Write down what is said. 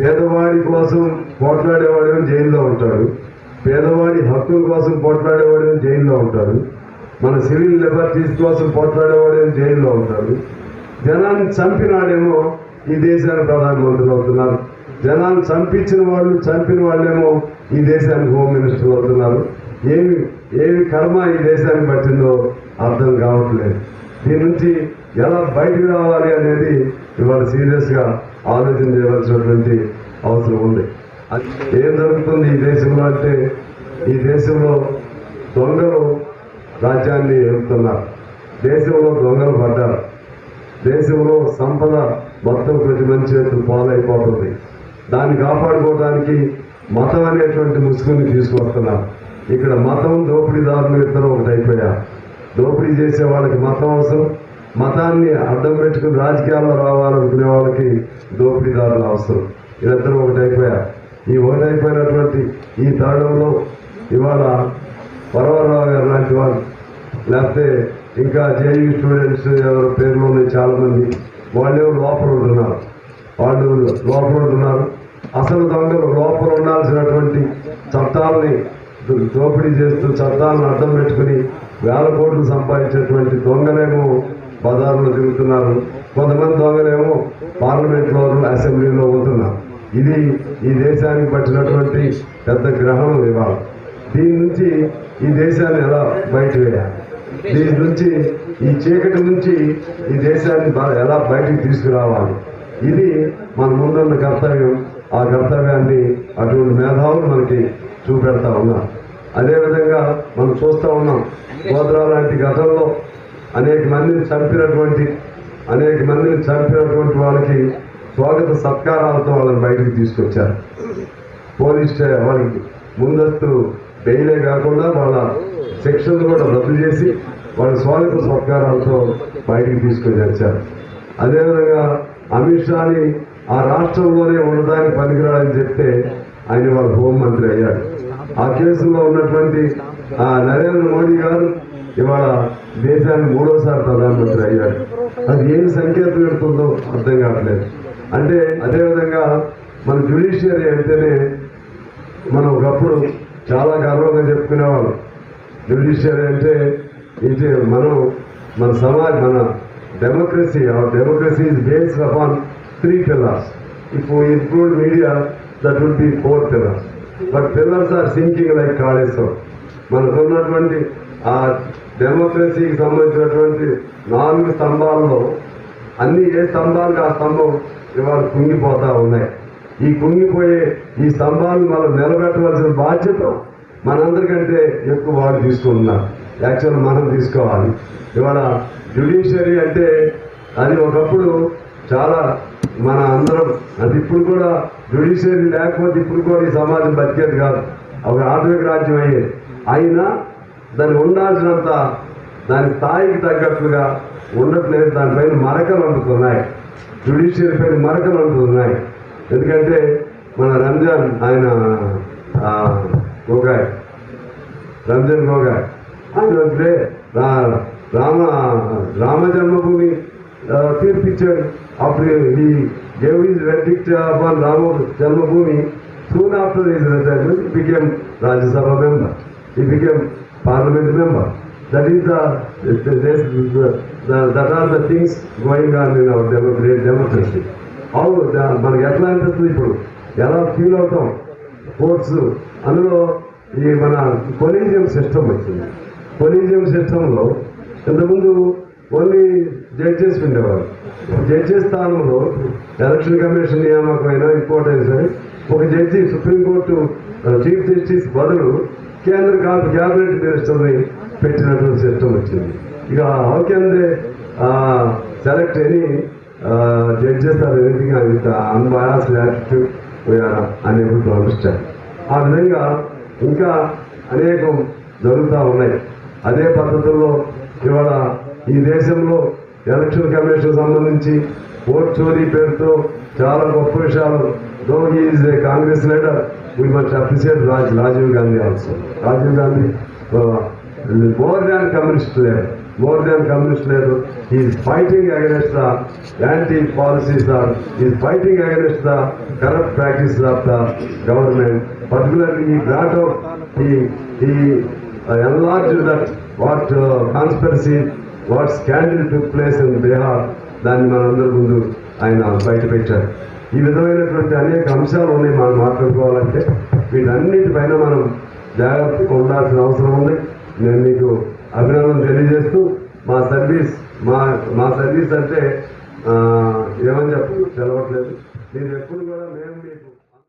పేదవాడి కోసం పోట్లాడేవాడేమో జైల్లో ఉంటాడు. పేదవాడి హక్కుల కోసం పోట్లాడేవాడేమో జైల్లో ఉంటాడు. మన సివిల్ లిబర్టీస్ కోసం పోట్లాడేవాడేమో జైల్లో ఉంటాడు. జనాన్ని చంపినాడేమో ఈ దేశానికి ప్రధానమంత్రులు అవుతున్నారు. జనాన్ని చంపించిన వాళ్ళు చంపిన వాళ్ళేమో ఈ దేశానికి హోమ్ మినిస్టర్లు అవుతున్నారు. ఏమి ఏమి కర్మ ఈ దేశానికి పట్టిందో అర్థం కావట్లేదు. దీని నుంచి ఎలా బయటకు రావాలి అనేది ఇవాళ సీరియస్గా ఆలోచన చేయవలసినటువంటి అవసరం ఉంది. ఏం జరుగుతుంది ఈ దేశంలో అంటే ఈ దేశంలో దొంగలు రాజ్యాన్ని ఎదుగుతున్నారు దేశంలో దొంగలు పడ్డారు. దేశంలో సంపద మొత్తం ప్రతి మంచి చేతులు పాలైపోతుంది. దాన్ని కాపాడుకోవడానికి మతం అనేటువంటి ముసుగుని తీసుకొస్తున్నారు. ఇక్కడ మతం దోపిడీదారులు ఇద్దరు ఒకటి అయిపోయారు దోపిడీ చేసే వాళ్ళకి మతం అవసరం మతాన్ని అడ్డం పెట్టుకుని రాజకీయాల్లో రావాలనుకునే వాళ్ళకి దోపిడీదారులు అవసరం. ఇదంతా ఒకటైపోయారు ఈ ఒకటైపోయినటువంటి ఈ తరుణంలో ఇవాళ వరవరరావు గారు లాంటి వాళ్ళు లేకపోతే ఇంకా జేయూ స్టూడెంట్స్ ఎవరి పేర్లు ఉన్నాయి చాలామంది వాళ్ళు లోపల ఉంటున్నారు. వాళ్ళు లోపల ఉంటున్నారు. అసలు దొంగలు లోపల ఉండాల్సినటువంటి చట్టాలని దోపిడీ చేస్తూ చట్టాలను అర్థం పెట్టుకుని వేల కోట్లు సంపాదించేటువంటి దొంగలేమో బజార్లో తిరుగుతున్నారు. కొంతమంది దొంగలేమో పార్లమెంట్లో అసెంబ్లీలో ఉంటున్నారు. ఇది ఈ దేశానికి పట్టినటువంటి పెద్ద గ్రహణం ఇవాళ. దీని నుంచి ఈ దేశాన్ని ఎలా బయట వేయాలి? దీని నుంచి ఈ చీకటి నుంచి ఈ దేశాన్ని బ- ఎలా బయటికి తీసుకురావాలి? ఇది మన ముందున్న కర్తవ్యం. ఆ కర్తవ్యాన్ని అటువంటి మేధావులు మనకి చూపెడతా ఉన్నారు. అదేవిధంగా మనం చూస్తూ ఉన్నాం గోద్రా లాంటి గతంలో అనేక మందిని చంపినటువంటి అనేక మందిని చంపినటువంటి వాళ్ళకి స్వాగత సత్కారాలతో వాళ్ళని బయటికి తీసుకొచ్చారు. పోలీస్ వాళ్ళకి ముందస్తు బెయిలే కాకుండా వాళ్ళ సెక్షన్లు కూడా రద్దు చేసి వాళ్ళ స్వాగత సత్కారాలతో బయటికి తీసుకొని వచ్చారు అదేవిధంగా అమిత్ షాని ఆ రాష్ట్రంలోనే ఉండడానికి పనికిరాడని చెప్తే ఆయన వాళ్ళ హోంమంత్రి అయ్యాడు. ఆ కేసులో ఉన్నటువంటి ఆ నరేంద్ర మోడీ గారు ఇవాళ దేశానికి మూడోసారి ప్రధానమంత్రి అయ్యాడు అది ఏం సంకేతం పెడుతుందో అర్థం కావట్లేదు. అంటే అదేవిధంగా మన జ్యుడిషియరీ అంటేనే మనం ఒకప్పుడు చాలా గర్వంగా చెప్పుకునేవాళ్ళం. జ్యుడిషియరీ అంటే ఇది మనం మన సమాజ్ మన democracy our democracy is based upon three pillars if include media that would be four pillars but pillars are sinking like Kaleshwaram మనకున్నటువంటి ఆ డెమోక్రసీకి సంబంధించినటువంటి నాలుగు స్తంభాల్లో అన్ని ఏ స్తంభాలకు ఆ స్తంభం ఇవాళ కుంగిపోతా ఉన్నాయి. ఈ కుంగిపోయే ఈ స్తంభాలను మనం నిలబెట్టవలసిన బాధ్యత మనందరికంటే ఎక్కువ వాళ్ళు తీసుకుంటున్నారు. యాక్చువల్ మనం తీసుకోవాలి. ఇవాళ జ్యుడిషియరీ అంటే అది ఒకప్పుడు చాలా మన అందరం. అది ఇప్పుడు కూడా జ్యుడిషియరీ లేకపోతే ఇప్పుడు కూడా ఈ సమాజం బతికేది కాదు. ఒక ఆధునిక రాజ్యం అయ్యేది. అయినా దాన్ని ఉండాల్సినంత దాని స్థాయికి తగ్గట్టుగా ఉండట్లేదు దానిపైన మరకలు అంటుతున్నాయి జ్యుడిషియరీ పైన మరకలు అంటున్నాయి ఎందుకంటే మన రంజాన్ ఆయన గోగాయ్. రంజన్ గోగాయ్. ఆయన వదిలే రామ రామ జన్మభూమి తీర్పిచ్చాడు. ఆ, అప్పుడు he gave his verdict upon Rama Janmabhoomi soon after his retirement became Rajya Sabha member he became parliament member that is that are the things going on in our democracy democracy అవును మనకి ఎట్లా అనిపిస్తుంది ఇప్పుడు? ఎలా feel అవుతాం? Courts అందులో ఈ మన కొలీజియం సిస్టమ్ వచ్చింది. కొలీజియం సిస్టంలో ఇంతకుముందు ఓన్లీ జడ్జెస్ ఉండేవారు. జడ్జి స్థానంలో ఎలక్షన్ కమిషన్ నియామకమైన ఇంకోటి అయినా సరే ఒక జడ్జి సుప్రీంకోర్టు చీఫ్ జస్టిస్ బదులు కేంద్ర క్యాబినెట్ మినిస్టర్ని పెట్టినటువంటి సిస్టమ్ వచ్చింది. ఇక how can they select any judges or anything with unbias attitude unable to understand ఆ విధంగా ఇంకా అనేకం జరుగుతూ ఉన్నాయి. అదే పద్ధతుల్లో ఇవాళ ఈ దేశంలో ఎలక్షన్ కమిషన్ సంబంధించి ఓట్ చోరీ పేరుతో చాలా గొప్ప విషయాలు. Though is a Congress leader. We must appreciate Raj Rajiv Gandhi also Rajiv Gandhi more than communist leader more than communist leader is fighting against the anti policies or is fighting against the corrupt practice of the government particularly he brought of he he enlarged that what uh, conspiracy, what scandal to place in Bihar దాన్ని మనందరి ముందు ఆయన బయటపెట్టారు ఈ విధమైనటువంటి అనేక అంశాలు ఉన్నాయి మనం మాట్లాడుకోవాలంటే వీటన్నిటిపైన మనం జాగ్రత్తగా ఉండాల్సిన అవసరం ఉంది.